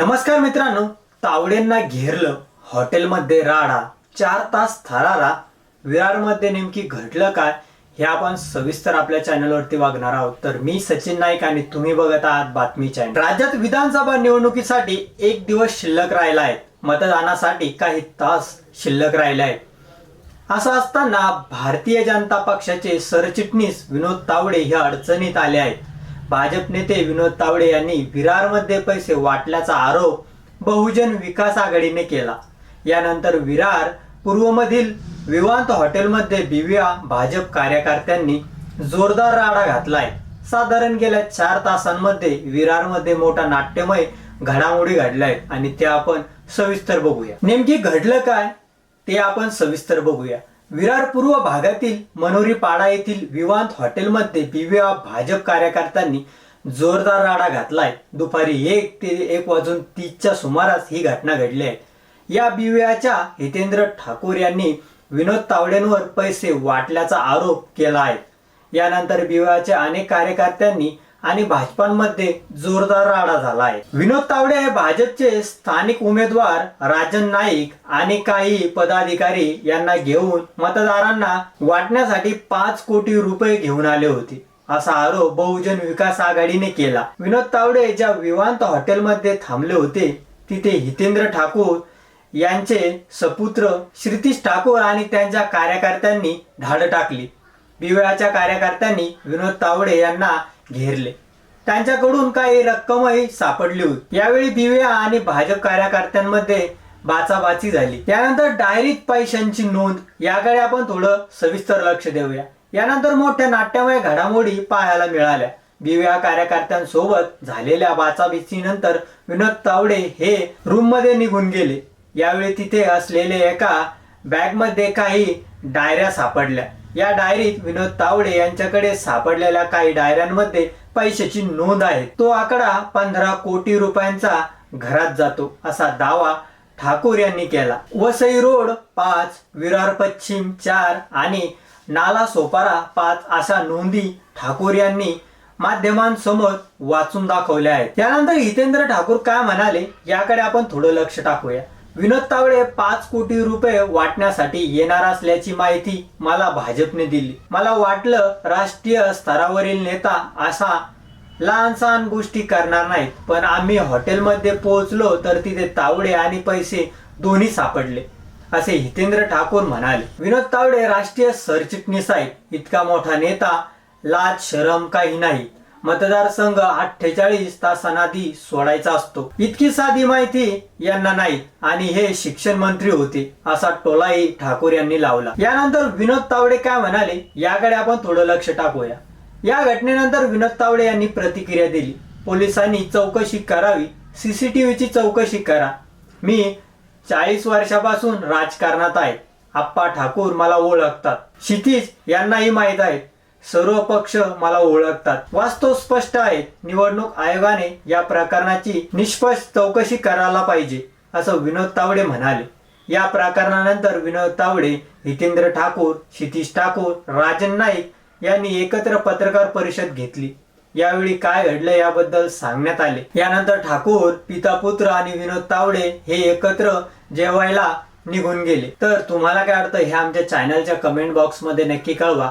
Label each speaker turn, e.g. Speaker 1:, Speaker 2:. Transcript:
Speaker 1: नमस्कार मित्रांनो तावडेंना घेरलं हॉटेलमध्ये राडा चार तास थरारा विरारमध्ये नेमकी घडलं काय हे आपण सविस्तर आपल्या चॅनलवरती वागणार आहोत. तर मी सचिन नाईक आणि तुम्ही बघत आहात बातमी चॅनल. राज्यात विधानसभा निवडणुकीसाठी एक दिवस शिल्लक राहिला आहे मतदानासाठी काही तास शिल्लक राहिले आहेत असं असताना भारतीय जनता पक्षाचे सरचिटणीस विनोद तावडे हे अडचणीत आले आहेत. भाजप नेते विनोद तावडे यांनी विरारमध्ये पैसे वाटल्याचा आरोप बहुजन विकास आघाडीने केला. यानंतर विरार पूर्वमधील विवांत हॉटेलमध्ये बिव्या भाजप कार्यकर्त्यांनी जोरदार राडा घातलाय. साधारण गेल्या चार तासांमध्ये विरारमध्ये मोठा नाट्यमय घडामोडी घडल्या आहेत आणि त्या आपण सविस्तर बघूया. नेमकी घडलं काय? ते आपण सविस्तर बघूया. विरार पूर्व भागातील मनोरी पाडा येथील विवांत हॉटेलमध्ये दिव्या भाजप कार्यकर्त्यांनी जोरदार राडा घातलाय. दुपारी एक ते एक वाजून तीसच्या सुमारास ही घटना घडली आहे. या बिव्याच्या हितेंद्र ठाकूर यांनी विनोद तावडेंवर पैसे वाटल्याचा आरोप केला आहे. यानंतर बीव्हीआच्या अनेक कार्यकर्त्यांनी आणि भाजपांमध्ये जोरदार राडा झाला आहे विनोद तावडे हे भाजपचे स्थानिक उमेदवार राजन नाईक आणि काही पदाधिकारी यांना घेऊन मतदारांना वाटण्यासाठी पाच कोटी रुपये घेऊन आले होते असा आरोप बहुजन विकास आघाडीने केला. विनोद तावडे ज्या विवांत हॉटेलमध्ये थांबले होते तिथे हितेंद्र ठाकूर यांचे सपुत्र श्रीतीश ठाकूर आणि त्यांच्या कार्यकर्त्यांनी धाड टाकली. बिवळाच्या कार्यकर्त्यांनी विनोद तावडे यांना घेरले. त्यांच्याकडून काही रक्कमही सापडली होती. यावेळी दिव्या आणि भाजप कार्यकर्त्यांमध्ये बाचाबाची झाली. त्यानंतर डायरीत पैशांची नोंद. याकडे आपण थोडं सविस्तर लक्ष देऊया. यानंतर मोठ्या नाट्यमय घडामोडी पाहायला मिळाल्या. बिव्या कार्यकर्त्यांसोबत झालेल्या बाचाबिचीनंतर विनोद तावडे हे रूममध्ये निघून गेले. यावेळी तिथे असलेले एका बॅगमध्ये काही डायऱ्या सापडल्या. या डायरीत विनोद तावडे यांच्याकडे सापडलेल्या काही डायऱ्यांमध्ये पैशाची नोंद आहे. तो आकडा पंधरा कोटी रुपयांचा घरात जातो असा दावा ठाकूर यांनी केला. वसई रोड पाच विरार पश्चिम चार आणि नाला सोपारा पाच अशा नोंदी ठाकूर यांनी माध्यमांसमोर वाचून दाखवल्या आहेत. त्यानंतर हितेंद्र ठाकूर काय म्हणाले याकडे आपण थोडं लक्ष टाकूया. विनोद तावडे पाच कोटी रुपये वाटण्यासाठी येणार असल्याची माहिती मला भाजपने दिली. मला वाटलं राष्ट्रीय स्तरावरील नेता असा लहान सहान गोष्टी करणार नाहीत पण आम्ही हॉटेलमध्ये पोहोचलो तर तिथे तावडे आणि पैसे दोन्ही सापडले असे हितेंद्र ठाकूर म्हणाले. विनोद तावडे राष्ट्रीय सरचिटणीस आहेत. इतका मोठा नेता लाज शरम काही नाही. मतदारसंघ अठ्ठेचाळीस तासांआधी सोडायचा असतो. इतकी साधी माहिती यांना नाही आणि हे शिक्षण मंत्री होते असा टोलाही ठाकूर यांनी लावला. यानंतर विनोद तावडे काय म्हणाले याकडे आपण थोडं लक्ष टाकूया. या घटनेनंतर विनोद तावडे यांनी प्रतिक्रिया दिली. पोलिसांनी चौकशी करावी सीसीटीव्हीची चौकशी करा. मी चाळीस वर्षापासून राजकारणात आहे. आप्पा ठाकूर मला ओळखतात. क्षितिज यांनाही माहीत आहे. सर्व पक्ष मला ओळखतात. वास्तव स्पष्ट आहे. निवडणूक आयोगाने या प्रकरणाची निष्पक्ष चौकशी करायला पाहिजे असं विनोद तावडे म्हणाले. या प्रकरणानंतर विनोद तावडे हितेंद्र ठाकूर क्षितिश ठाकूर राजन नाईक यांनी एकत्र पत्रकार परिषद घेतली. यावेळी काय घडलं याबद्दल सांगण्यात आले. यानंतर ठाकूर पिता पुत्र आणि विनोद तावडे हे एकत्र जेवायला निघून गेले. तर तुम्हाला काय वाटतं हे आमच्या चॅनलच्या कमेंट बॉक्समध्ये नक्की कळवा.